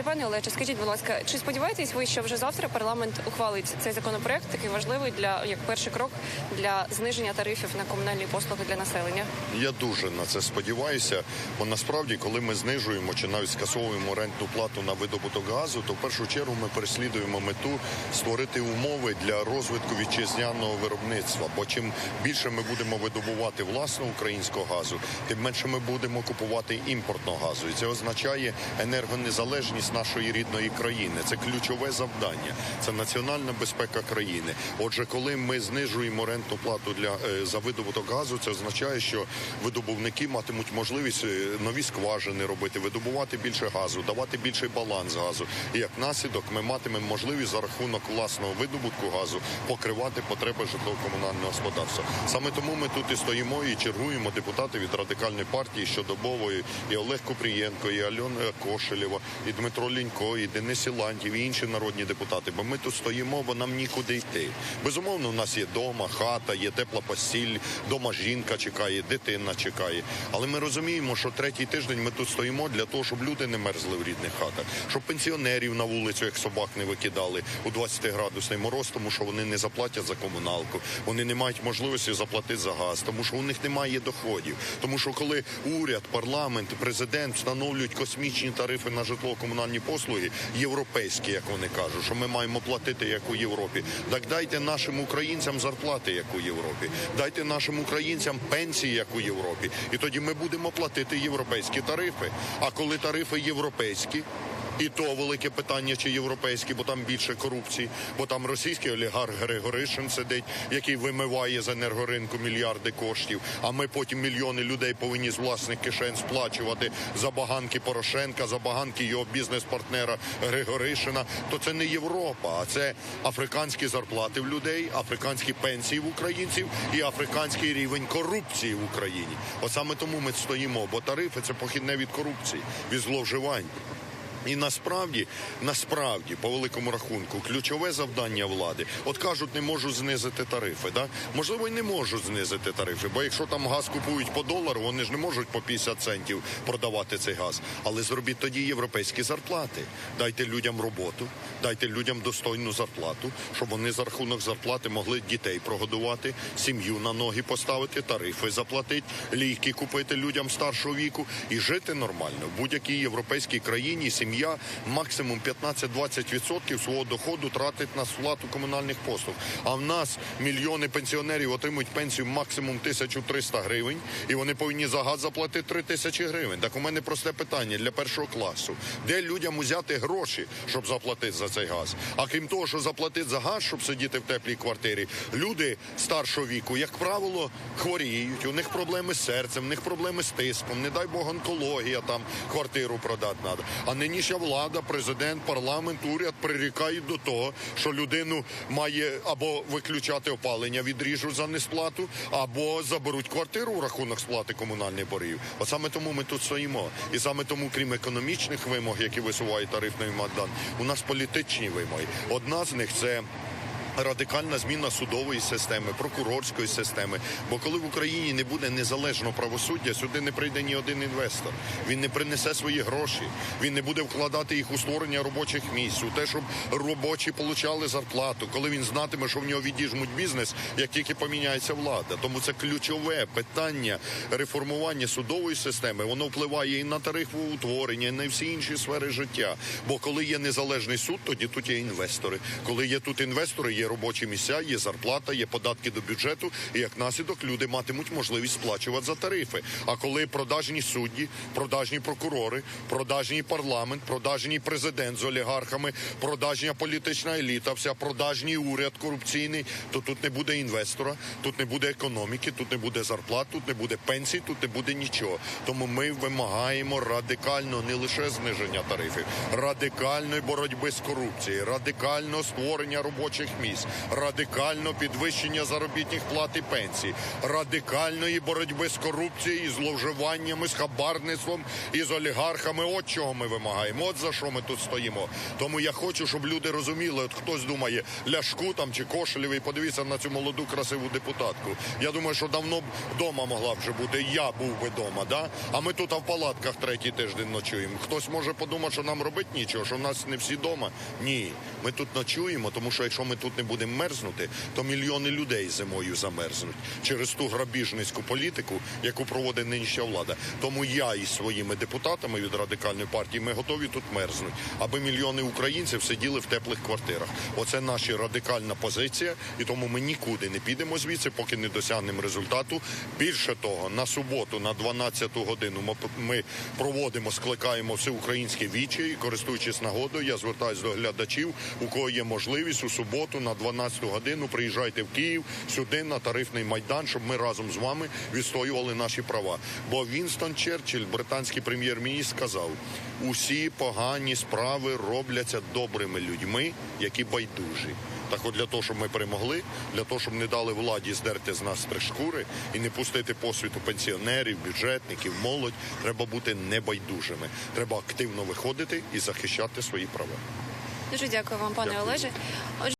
Отже, пане Олеже, скажіть, будь ласка, чи сподіваєтесь ви, що вже завтра парламент ухвалить цей законопроект, такий важливий для як перший крок для зниження тарифів на комунальні послуги для населення? Я дуже на це сподіваюся, бо насправді, коли ми знижуємо чи навіть скасовуємо рентну плату на видобуток газу, то в першу чергу ми переслідуємо мету створити умови для розвитку вітчизняного виробництва. Бо чим більше ми будемо видобувати власного українського газу, тим менше ми будемо купувати імпортного газу. І це означає енергонезалежність нашої рідної країни. Це ключове завдання. Це національна безпека країни. Отже, коли ми знижуємо рентну плату для е, за видобуток газу, це означає, що видобувники матимуть можливість е, нові скважини робити, видобувати більше газу, давати більший баланс газу. І як наслідок ми матимемо можливість за рахунок власного видобутку газу покривати потреби житлово-комунального господарства. Саме тому ми тут і стоїмо і чергуємо депутати від радикальної партії щодобової і Олег Купрієнко, і Альона Кошелєва, і Дмитро Лінько, і Денис Сілантів, і інші народні депутати. Бо ми тут стоїмо, бо нам нікуди йти. Безумовно, у нас є дома, хата, є тепла постіль, дома жінка чекає, дитина чекає. Але ми розуміємо, що третій тиждень ми тут стоїмо для того, щоб люди не мерзли в рідних хатах, щоб пенсіонерів на вулицю, як собак, не викидали у 20-градусний мороз, тому що вони не заплатять за комуналку, вони не мають можливості заплатити за газ, тому що у них немає доходів. Тому що коли уряд, парламент, президент встановлюють космічні тарифи на житлово-комунальні послуги, європейські, як вони кажуть, що ми маємо платити як у Європі. Так дайте нашим українцям зарплати, як у Європі. Дайте нашим українцям пенсії, як у Європі. І тоді ми будемо платити європейські тарифи. А коли тарифи європейські. І то велике питання, чи європейські, бо там більше корупції, бо там російський олігарх Григоришин сидить, який вимиває з енергоринку мільярди коштів. А ми потім мільйони людей повинні з власних кишень сплачувати за баганки Порошенка, за баганки його бізнес-партнера Григоришина. То це не Європа, а це африканські зарплати в людей, африканські пенсії в українців і африканський рівень корупції в Україні. От саме тому ми стоїмо, бо тарифи це похідне від корупції, від зловживань. І насправді, насправді, по великому рахунку, ключове завдання влади, от кажуть, не можуть знизити тарифи. Да? Можливо, і не можуть знизити тарифи, бо якщо там газ купують по долару, вони ж не можуть по 50 центів продавати цей газ. Але зробіть тоді європейські зарплати. Дайте людям роботу, дайте людям достойну зарплату, щоб вони за рахунок зарплати могли дітей прогодувати, сім'ю на ноги поставити, тарифи заплатити, ліки купити людям старшого віку і жити нормально. В будь-якій європейській країні сім'я максимум 15-20% свого доходу тратить на сплату комунальних послуг. А в нас мільйони пенсіонерів отримують пенсію максимум 1300 гривень, і вони повинні за газ заплатити 3 тисячі гривень. Так у мене просте питання для першого класу: де людям узяти гроші, щоб заплатити за цей газ? А крім того, що заплатити за газ, щоб сидіти в теплій квартирі, люди старшого віку, як правило, хворіють. У них проблеми з серцем, у них проблеми з тиском, не дай Бог онкологія, там квартиру продати треба. А нинішня влада, президент, парламент, уряд прирікають до того, що людину має або виключати опалення, відріжуть за несплату, або заберуть квартиру у рахунок сплати комунальних боргів. От саме тому ми тут стоїмо. І саме тому, крім економічних вимог, які висуває тарифний Майдан, у нас політичні вимоги. Одна з них це. Радикальна зміна судової системи, прокурорської системи. Бо коли в Україні не буде незалежного правосуддя, сюди не прийде ні один інвестор. Він не принесе свої гроші, він не буде вкладати їх у створення робочих місць, у те, щоб робочі получали зарплату, коли він знатиме, що в нього відіжмуть бізнес, як тільки поміняється влада. Тому це ключове питання реформування судової системи. Воно впливає і на тарифоутворення, і на всі інші сфери життя. Бо коли є незалежний суд, тоді тут є інвестори. Коли є тут інвестори, є робочі місця, є зарплата, є податки до бюджету, і як наслідок люди матимуть можливість сплачувати за тарифи. А коли продажні судді, продажні прокурори, продажній парламент, продажній президент з олігархами, продажня політична еліта, вся продажній уряд корупційний, то тут не буде інвестора, тут не буде економіки, тут не буде зарплат, тут не буде пенсій, тут не буде нічого. Тому ми вимагаємо радикально не лише зниження тарифів, радикальної боротьби з корупцією, радикального створення робочих місць. Безвіз, радикально підвищення заробітних плат і пенсій, радикальної боротьби з корупцією, з зловживаннями, з хабарництвом і з олігархами. От чого ми вимагаємо. От за що ми тут стоїмо. Тому я хочу, щоб люди розуміли. От хтось думає, ляшку там чи Кошелєвий, подивіться на цю молоду красиву депутатку. Я думаю, що давно б вдома могла вже бути. Я був би вдома, да? А ми тут а в палатках третій тиждень ночуємо. Хтось може подумати, що нам робити нічого, що в нас не всі вдома. Ні, ми тут ночуємо, тому що якщо ми тут не будемо мерзнути, то мільйони людей зимою замерзнуть через ту грабіжницьку політику, яку проводить нинішня влада. Тому я із своїми депутатами від радикальної партії ми готові тут мерзнуть, аби мільйони українців сиділи в теплих квартирах. Оце наша радикальна позиція, і тому ми нікуди не підемо звідси, поки не досягнемо результату. Більше того, на суботу, на 12-ту годину, ми, проводимо, скликаємо всеукраїнське віче, і користуючись нагодою, я звертаюся до глядачів, у кого є можливість у суботу на 12-ту годину приїжджайте в Київ сюди на тарифний майдан, щоб ми разом з вами відстоювали наші права. Бо Вінстон Черчилль, британський прем'єр-міністр, сказав: усі погані справи робляться добрими людьми, які байдужі. Так от для того, щоб ми перемогли, для того, щоб не дали владі здерти з нас три шкури і не пустити по світу пенсіонерів, бюджетників, молодь, треба бути небайдужими. Треба активно виходити і захищати свої права. Дуже дякую вам, пане Дякую. Олеже.